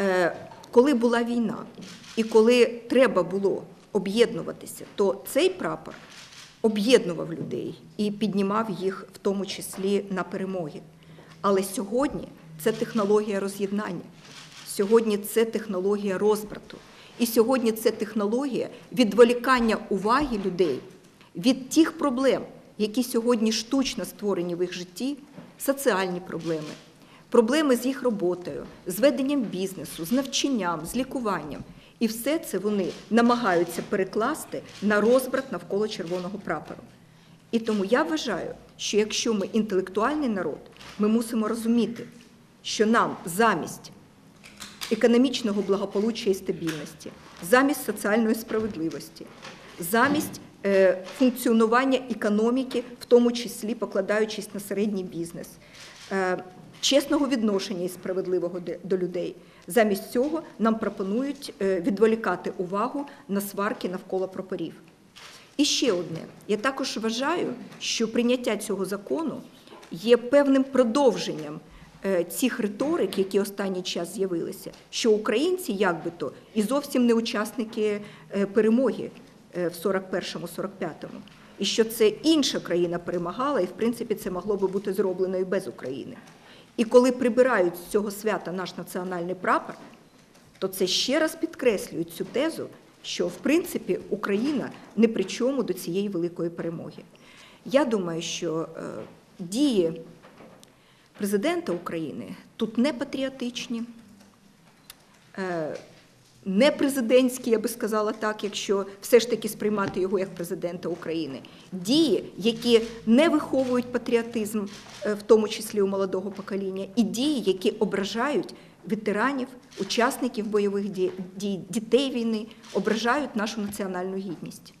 Е, Коли була війна і коли треба було об'єднуватися, то цей прапор об'єднував людей і піднімав їх в тому числі на перемоги. Але сьогодні це технологія роз'єднання, сьогодні це технологія розбрату, і сьогодні це технологія відволікання уваги людей від тих проблем, які сьогодні штучно створені в їх житті, соціальні проблеми, проблеми з їх роботою, з веденням бізнесу, з навчанням, з лікуванням. І все це вони намагаються перекласти на розбрат навколо червоного прапору. І тому я вважаю, що якщо ми інтелектуальний народ, ми мусимо розуміти, що нам замість економічного благополуччя і стабільності, замість соціальної справедливості, замість функціонування економіки, в тому числі покладаючись на середній бізнес, е, чесного відношення і справедливого до людей. Замість цього нам пропонують е, відволікати увагу на сварки навколо прапорів. І ще одне. Я також вважаю, що прийняття цього закону є певним продовженням е, цих риторик, які останній час з'явилися, що українці, як би то, і зовсім не учасники е, перемоги е, в 41-45-му. І що це інша країна перемагала, і в принципі це могло би бути зроблено і без України. І коли прибирають з цього свята наш національний прапор, то це ще раз підкреслює цю тезу, що в принципі Україна не при чому до цієї великої перемоги. Я думаю, що е, дії президента України тут не патріотичні, е, не президентські, я би сказала так, якщо все ж таки сприймати його як президента України. Дії, які не виховують патріотизм, е, в тому числі у молодого покоління, і дії, які ображають ветеранів, учасників бойових дій, дій, дітей війни, ображають нашу національну гідність.